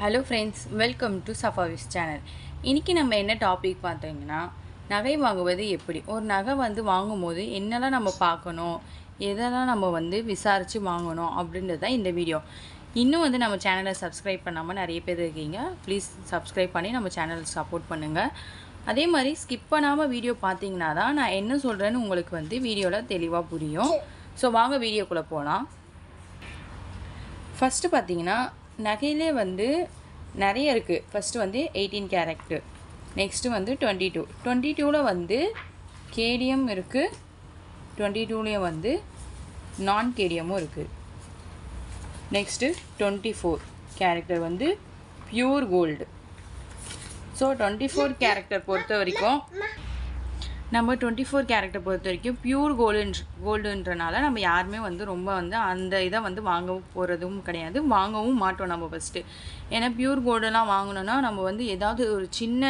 Hello friends welcome to Safavis channel இன்றைக்கி நம்ம என்ன டாபிக் பார்த்தீங்கன்னா நகை வாங்குவது எப்படி? ஒரு நகை வந்து வாங்கும்போது என்னெல்லாம் நம்ம பார்க்கணும்? எதெல்லாம் நம்ம வந்து விசாரித்து வாங்கணும்? அப்படின்றது தான் இந்த வீடியோ இன்னும் வந்து நம்ம சேனலை சப்ஸ்கிரைப் பண்ணாமல் நிறைய பேர் இருக்கீங்க ப்ளீஸ் சப்ஸ்கிரைப் பண்ணி நம்ம சேனலை சப்போர்ட் பண்ணுங்கள் அதே மாதிரி ஸ்கிப் பண்ணாமல் வீடியோ பார்த்தீங்கன்னா தான் நான் என்ன சொல்கிறேன்னு உங்களுக்கு வந்து வீடியோவில் தெளிவாக புரியும். ஸோ வாங்க வீடியோக்குள்ளே போகலாம் ஃபஸ்ட்டு பார்த்தீங்கன்னா நகையிலே வந்து நிறைய இருக்குது ஃபஸ்ட்டு வந்து எயிட்டீன் கேரக்டர் நெக்ஸ்ட்டு வந்து டுவெண்ட்டி டூ டுவெண்ட்டி டூவில் வந்து கேடிஎம் இருக்குது டுவெண்ட்டி டூலேயும் வந்து நான் கேடிஎம்மும் இருக்குது நெக்ஸ்ட்டு டுவெண்ட்டி ஃபோர் கேரக்டர் வந்து pure gold so twenty four character பொறுத்த வரைக்கும் நம்ம டுவெண்ட்டி ஃபோர் கேரக்டர் பொறுத்த வரைக்கும் பியூர் கோல்டுன்ற கோல்டுன்றனால நம்ம யாருமே வந்து ரொம்ப வந்து அந்த இதை வந்து வாங்க போகிறதும் கிடையாது. வாங்கவும் மாட்டோம் நம்ம ஃபஸ்ட்டு ஏன்னா பியூர் கோல்டெல்லாம் வாங்கினோன்னா நம்ம வந்து ஏதாவது ஒரு சின்ன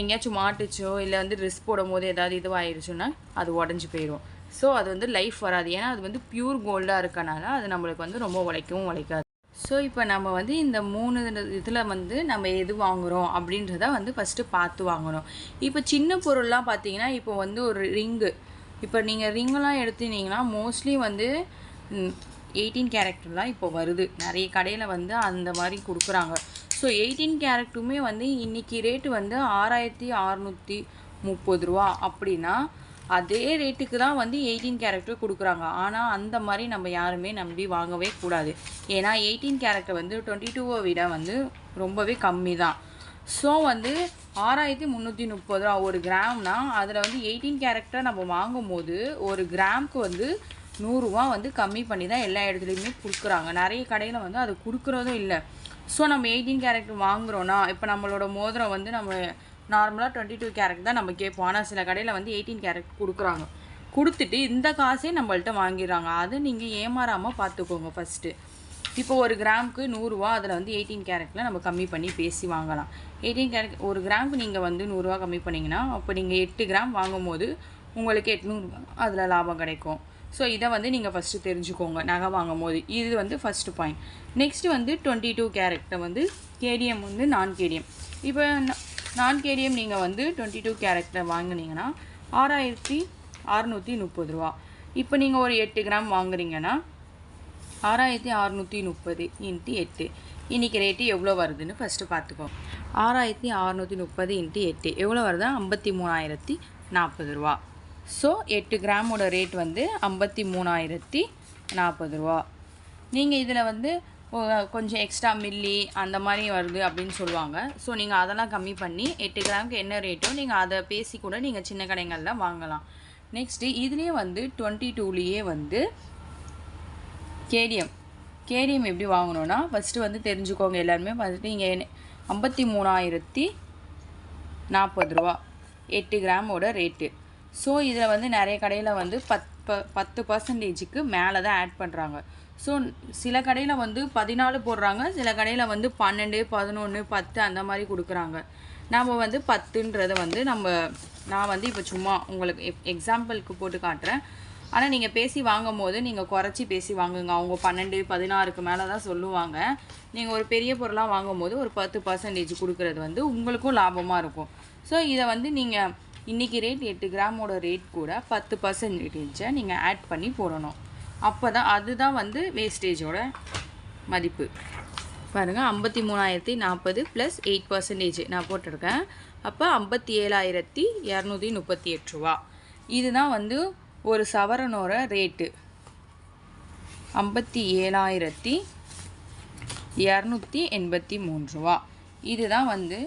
எங்கேயாச்சும் மாட்டுச்சோ இல்லை வந்து ட்ரெஸ் போடும் போது ஏதாவது இதுவாகிடுச்சுன்னா அது உடஞ்சி போயிடும் ஸோ அது வந்து லைஃப் வராது. ஏன்னா அது வந்து பியூர் கோல்டாக இருக்கனால அது நம்மளுக்கு வந்து ரொம்ப உழைக்கவும் உழைக்காது. ஸோ இப்போ நம்ம வந்து இந்த மூணு இதில் வந்து நம்ம எது வாங்குகிறோம் அப்படின்றத வந்து ஃபஸ்ட்டு பார்த்து வாங்கணும். இப்போ சின்ன பொருள்லாம் பார்த்தீங்கன்னா இப்போ வந்து ஒரு ரிங்கு. இப்போ நீங்கள் ரிங்கெல்லாம் எடுத்துனீங்கன்னா மோஸ்ட்லி வந்து எயிட்டீன் கேரக்டர்லாம் இப்போ வருது. நிறைய கடையில் வந்து அந்த மாதிரி கொடுக்குறாங்க. ஸோ எயிட்டீன் கேரக்டருமே வந்து இன்றைக்கி ரேட்டு வந்து ஆறாயிரத்தி அறநூற்றி முப்பது ரூபா அப்படின்னா அதே ரேட்டுக்கு தான் வந்து எயிட்டீன் கேரக்டர் கொடுக்குறாங்க. ஆனால் அந்த மாதிரி நம்ம யாருமே நம்பி வாங்கவே கூடாது. ஏன்னா எயிட்டீன் கேரக்டர் வந்து டுவெண்ட்டி டூவை விட வந்து ரொம்பவே கம்மி தான். ஸோ வந்து ஆறாயிரத்தி முந்நூற்றி முப்பது ரூபா ஒரு கிராம்னா அதில் வந்து எயிட்டீன் கேரக்டர் நம்ம வாங்கும்போது ஒரு கிராமுக்கு வந்து நூறுரூவா வந்து கம்மி பண்ணி தான் எல்லா இடத்துலையுமே கொடுக்குறாங்க. நிறைய கடையில் வந்து அது கொடுக்குறதும் இல்லை. ஸோ நம்ம எயிட்டீன் கேரக்டர் வாங்குறோன்னா இப்போ நம்மளோட மோதிரம் வந்து நம்ம நார்மலாக டுவெண்ட்டி டூ கேரட் தான் நம்ம கேட்போம். ஆனால் சில கடையில் வந்து எயிட்டீன் கேரட் கொடுக்குறாங்க. கொடுத்துட்டு இந்த காசே நம்மள்ட்ட வாங்கிடுறாங்க. அது நீங்கள் ஏமாறாமல் பார்த்துக்கோங்க ஃபஸ்ட்டு இப்போ ஒரு கிராமுக்கு நூறுரூவா அதில் வந்து எயிட்டீன் கேரட்டில் நம்ம கம்மி பண்ணி பேசி வாங்கலாம். எயிட்டீன் கேரட் ஒரு கிராமுக்கு நீங்கள் வந்து நூறுரூவா கம்மி பண்ணிங்கன்னா அப்போ நீங்கள் எட்டு கிராம் வாங்கும் போது உங்களுக்கு எட்நூறுபா அதில் லாபம் கிடைக்கும். ஸோ இதை வந்து நீங்கள் ஃபஸ்ட்டு தெரிஞ்சுக்கோங்க. நகை வாங்கும் போது இது வந்து ஃபஸ்ட்டு பாயிண்ட் நெக்ஸ்ட்டு வந்து டுவெண்ட்டி டூ கேரட்டை வந்து கேடிஎம் வந்து நான் கேடிஎம் இப்போ நான் கேடிஎம் நீங்கள் வந்து டுவெண்ட்டி டூ கேரக்டர் வாங்கினீங்கன்னா ஆறாயிரத்தி அறநூற்றி முப்பது ரூபா. இப்போ நீங்கள் ஒரு எட்டு கிராம் வாங்குறீங்கன்னா ஆறாயிரத்தி அறநூற்றி முப்பது இன்ட்டு எட்டு. இன்றைக்கி ரேட்டு எவ்வளோ வருதுன்னு ஃபஸ்ட்டு பார்த்துக்கோ. ஆறாயிரத்தி அறநூற்றி முப்பது இன்ட்டு எட்டு. எவ்வளோ வருதா? ஐம்பத்தி மூணாயிரத்தி நாற்பது ரூபா. ஸோ எட்டு கிராமோட ரேட் வந்து ஐம்பத்தி மூணாயிரத்தி நாற்பது ரூபா. நீங்கள் இதில் வந்து கொஞ்சம் எக்ஸ்ட்ரா மில்லி அந்த மாதிரி வருது அப்படின்னு சொல்லுவாங்க. ஸோ நீங்கள் அதெல்லாம் கம்மி பண்ணி எட்டு கிராமுக்கு என்ன ரேட்டோ நீங்கள் அதை பேசி கூட நீங்கள் சின்ன கடைகளில் வாங்கலாம். நெக்ஸ்ட்டு இதுலேயே வந்து டுவெண்ட்டி டூலேயே வந்து கேடிஎம் கேடிஎம் எப்படி வாங்கணுன்னா ஃபஸ்ட்டு வந்து தெரிஞ்சுக்கோங்க எல்லாருமே. ஃபஸ்ட்டு நீங்கள் ஐம்பத்தி மூணாயிரத்தி நாற்பது ரூபா. எட்டு கிராமோட ரேட்டு ஸோ இதில் வந்து நிறைய கடையில் வந்து பத் ப பத்து பர்சன்டேஜுக்கு மேலே தான் ஆட் பண்ணுறாங்க ஸோ சில கடையில் வந்து பதினாலு போடுறாங்க சில கடையில் வந்து பன்னெண்டு பதினொன்று பத்து அந்த மாதிரி கொடுக்குறாங்க. நம்ம வந்து பத்துன்றதை வந்து நம்ம நான் வந்து இப்போ சும்மா உங்களுக்கு எக் எக்ஸாம்பிளுக்கு போட்டு காட்டுறேன். ஆனால் நீங்கள் பேசி வாங்கும் போது நீங்கள் குறைச்சி பேசி வாங்குங்க. அவங்க பன்னெண்டு பதினாறுக்கு மேலே தான் சொல்லுவாங்க. நீங்கள் ஒரு பெரிய பொருளாக வாங்கும் போது ஒரு பத்து பர்சன்டேஜ் கொடுக்குறது வந்து உங்களுக்கும் லாபமாக இருக்கும். ஸோ இதை வந்து நீங்கள் இன்றைக்கி ரேட் எட்டு கிராமோட ரேட் கூட பத்து பர்சன்டேஜை நீங்கள் ஆட் பண்ணி போடணும். அப்போ தான் அதுதான் வந்து வேஸ்டேஜோட மதிப்பு. பாருங்கள் ஐம்பத்தி மூணாயிரத்தி நாற்பது ப்ளஸ் எயிட் பர்சன்டேஜ் நான் போட்டிருக்கேன். அப்போ ஐம்பத்தி ஏழாயிரத்தி இரநூத்தி முப்பத்தி எட்டு ரூபா. இதுதான் வந்து ஒரு சவரனோட ரேட்டு ஐம்பத்தி ஏழாயிரத்தி இரநூத்தி எண்பத்தி மூணு ரூபா. இதுதான் வந்து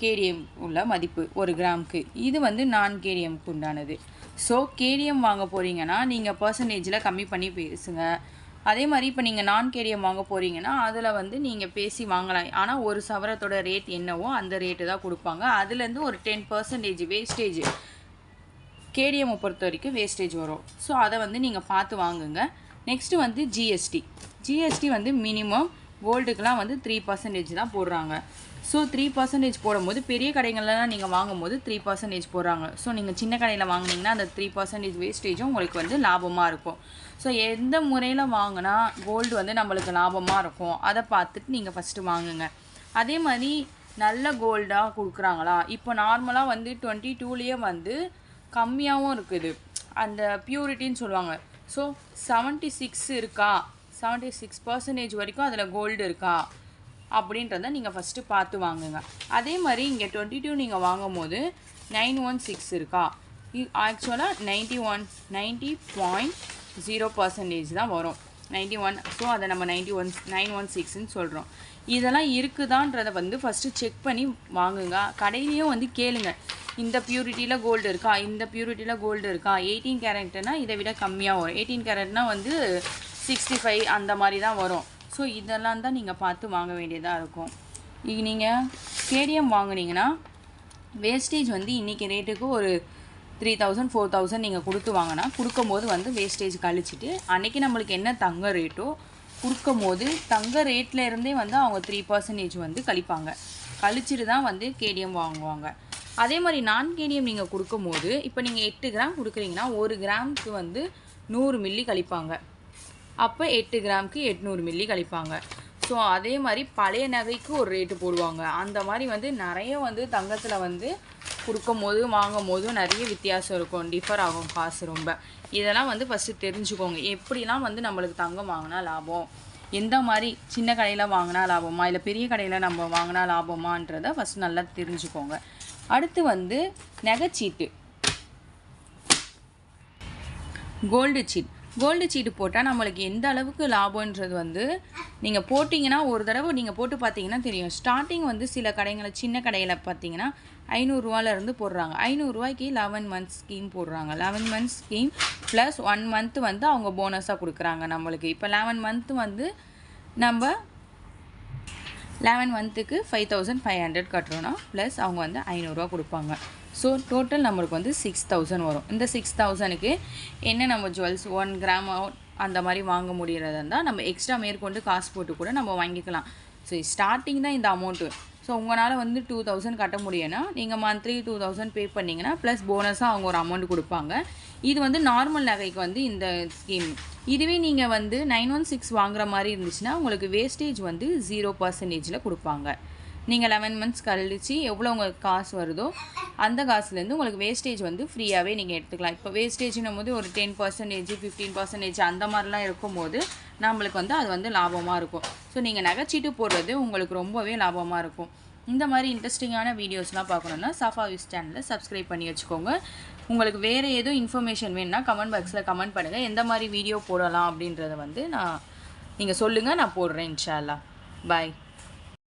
கேடிஎம் உள்ள மதிப்பு ஒரு கிராமுக்கு. இது வந்து நான் கேடிஎம்க்கு உண்டானது. ஸோ கேடிஎம் வாங்க போகிறீங்கன்னா நீங்கள் பர்சன்டேஜில் கம்மி பண்ணி பேசுங்க. அதே மாதிரி இப்போ நீங்கள் நான் கேடிஎம் வாங்க போகிறீங்கன்னா அதில் வந்து நீங்கள் பேசி வாங்கலாம். ஆனால் ஒரு சவரத்தோட ரேட் என்னவோ அந்த ரேட்டு தான் கொடுப்பாங்க. அதுலேருந்து ஒரு டென் பர்சன்டேஜ் வேஸ்டேஜ் கேடிஎம்மை பொறுத்த வரைக்கும் வேஸ்டேஜ் வரும். ஸோ அதை வந்து நீங்கள் பார்த்து வாங்குங்க. நெக்ஸ்ட்டு வந்து ஜிஎஸ்டி ஜிஎஸ்டி வந்து மினிமம் கோல்டுக்கெலாம் வந்து த்ரீ பர்சன்டேஜ் தான் போடுறாங்க. ஸோ த்ரீ பர்சன்டேஜ் போடும்போது பெரிய கடைகள்லாம் நீங்கள் வாங்கும்போது த்ரீ பர்சன்டேஜ் போடுறாங்க. ஸோ நீங்கள் சின்ன கடையில் வாங்கினீங்கன்னா அந்த த்ரீ பர்சன்டேஜ் வேஸ்டேஜும் உங்களுக்கு வந்து லாபமாக இருக்கும். ஸோ எந்த முறையில் வாங்கினா கோல்டு வந்து நம்மளுக்கு லாபமாக இருக்கும்? அதை பார்த்துட்டு நீங்கள் ஃபஸ்ட்டு வாங்குங்க. அதே மாதிரி நல்ல கோல்டாக கொடுக்குறாங்களா? இப்போ நார்மலாக வந்து டுவெண்ட்டி டூலேயே வந்து கம்மியாகவும் இருக்குது. அந்த பியூரிட்டின்னு சொல்லுவாங்க. ஸோ செவன்ட்டி சிக்ஸ் இருக்கா? செவன்ட்டி சிக்ஸ் பர்சன்டேஜ் வரைக்கும் அதில் கோல்டு இருக்கா? அப்படின்றத நீங்கள் ஃபஸ்ட்டு பார்த்து வாங்குங்க. அதே மாதிரி இங்கே டுவெண்ட்டி டூ நீங்கள் வாங்கும் போது நைன் ஒன் சிக்ஸ் இருக்கா ஆக்சுவலாக ninety one ninety point zero percentage தான் வரும். நைன்ட்டி ஒன் ஸோ அதை நம்ம நைன்ட்டி ஒன் நைன் ஒன் சிக்ஸ்ன்னு சொல்கிறோம் இதெல்லாம் இருக்குதான்றதை வந்து ஃபஸ்ட்டு செக் பண்ணி வாங்குங்க. கடையிலையும் வந்து கேளுங்க. இந்த பியூரிட்டியில் கோல்டு இருக்கா? இந்த பியூரிட்டியில் கோல்டு இருக்கா? எயிட்டீன் கேரட்னா இதை விட கம்மியாக வரும். எயிட்டீன் கேரட்னா வந்து சிக்ஸ்டி ஃபைவ் அந்த மாதிரி தான் வரும். ஸோ இதெல்லாம் தான் நீங்கள் பார்த்து வாங்க வேண்டியதாக இருக்கும். இது நீங்கள் கேடிஎம் வாங்கினீங்கன்னா வேஸ்டேஜ் வந்து இன்றைக்கி ரேட்டுக்கு ஒரு த்ரீ தௌசண்ட் ஃபோர் தௌசண்ட் நீங்கள் கொடுத்து வாங்கினா கொடுக்கும்போது வந்து வேஸ்டேஜ் கழிச்சிட்டு அன்றைக்கி நம்மளுக்கு என்ன தங்க ரேட்டோ கொடுக்கும்போது தங்க ரேட்டில் இருந்தே வந்து அவங்க த்ரீ பர்சன்டேஜ் வந்து கழிப்பாங்க. கழிச்சிட்டு தான் வந்து கேடிஎம் வாங்குவாங்க. அதே மாதிரி நான் கேடிஎம் நீங்கள் கொடுக்கும்போது இப்போ நீங்கள் எட்டு கிராம் கொடுக்குறீங்கன்னா ஒரு கிராமுக்கு வந்து நூறு மில்லி கழிப்பாங்க. அப்போ எட்டு கிராமுக்கு எட்நூறு மில்லி கழிப்பாங்க. ஸோ அதே மாதிரி பழைய நகைக்கு ஒரு ரேட்டு போடுவாங்க. அந்த மாதிரி வந்து நிறைய வந்து தங்கத்தில் வந்து கொடுக்கும் போது வாங்கும் போதும் நிறைய வித்தியாசம் இருக்கும். டிஃபர் ஆகும் காசு ரொம்ப. இதெல்லாம் வந்து ஃபஸ்ட்டு தெரிஞ்சுக்கோங்க. எப்படிலாம் வந்து நம்மளுக்கு தங்கம் வாங்கினா லாபம்? எந்த மாதிரி சின்ன கடையில் வாங்கினா லாபமா? இல்லை பெரிய கடையில் நம்ம வாங்கினா லாபமான்றதை ஃபஸ்ட் நல்லா தெரிஞ்சுக்கோங்க. அடுத்து வந்து நகைச்சீட்டு. கோல்டு சீட் கோல்டு சீட்டு போட்டால் நம்மளுக்கு எந்த அளவுக்கு லாபம்ன்றது வந்து நீங்கள் போட்டிங்கன்னா ஒரு தடவை நீங்கள் போட்டு பார்த்தீங்கன்னா தெரியும். ஸ்டார்டிங் வந்து சில கடைங்களை சின்ன கடையில் பார்த்தீங்கன்னா ஐநூறுரூவாலேருந்து போடுறாங்க. ஐநூறுரூவாய்க்கு லெவன் மந்த்ஸ் ஸ்கீம் போடுறாங்க. Eleven months scheme plus one month வந்து அவங்க போனஸாக கொடுக்குறாங்க நம்மளுக்கு. இப்போ லெவன் மந்த் வந்து நம்ம லெவன் மந்த்துக்கு ஃபைவ் தௌசண்ட் ஃபைவ் ஹண்ட்ரட் கட்டுறோன்னா ப்ளஸ் அவங்க வந்து ஐநூறுரூவா கொடுப்பாங்க. ஸோ டோட்டல் நம்மளுக்கு வந்து சிக்ஸ் தௌசண்ட் வரும். இந்த சிக்ஸ் தௌசண்ட்க்கு என்ன நம்ம ஜுவல்ஸ் ஒன் கிராம் அந்த மாதிரி வாங்க முடிகிறதா இருந்தால் நம்ம எக்ஸ்ட்ரா மேற்கொண்டு காசு போட்டு கூட நம்ம வாங்கிக்கலாம். ஸோ ஸ்டார்டிங் தான் இந்த அமௌண்ட்டு ஸோ உங்களால் வந்து டூ தௌசண்ட் கட்ட முடியும்னா நீங்கள் மந்த்லி டூ தௌசண்ட் பே பண்ணிங்கன்னா ப்ளஸ் போனஸாக அவங்க ஒரு அமௌண்ட் கொடுப்பாங்க. இது வந்து நார்மல் நகைக்கு வந்து இந்த ஸ்கீம் இதுவே நீங்கள் வந்து நைன் ஒன் சிக்ஸ் வாங்குற மாதிரி இருந்துச்சுன்னா உங்களுக்கு வேஸ்டேஜ் வந்து ஜீரோ பர்சன்டேஜில் கொடுப்பாங்க. நீங்கள் லெவன் மந்த்ஸ் கழிச்சு எவ்வளோ உங்களுக்கு காசு வருதோ அந்த காசுலேருந்து உங்களுக்கு வேஸ்டேஜ் வந்து ஃப்ரீயாகவே நீங்கள் எடுத்துக்கலாம். இப்போ வேஸ்டேஜ்னும் போது ஒரு டென் பர்சன்டேஜ் ஃபிஃப்டீன் பர்சன்டேஜ் அந்த மாதிரிலாம் இருக்கும்போது நம்மளுக்கு வந்து அது வந்து லாபமாக இருக்கும். ஸோ நீங்கள் நகைச்சீட்டு போடுறது உங்களுக்கு ரொம்பவே லாபமாக இருக்கும். இந்த மாதிரி இன்ட்ரெஸ்டிங்கான வீடியோஸ்லாம் பார்க்கணுன்னா சஃபா விஸ் சேனலை சப்ஸ்கிரைப் பண்ணி வச்சுக்கோங்க. உங்களுக்கு வேறு எதுவும் இன்ஃபர்மேஷன் வேணும்னா கமெண்ட் பாக்ஸில் கமெண்ட் பண்ணுங்கள் எந்த மாதிரி வீடியோ போடலாம் அப்படின்றத வந்து நான் நீங்கள் சொல்லுங்கள் நான் போடுறேன் இன்ஷால்லா பாய்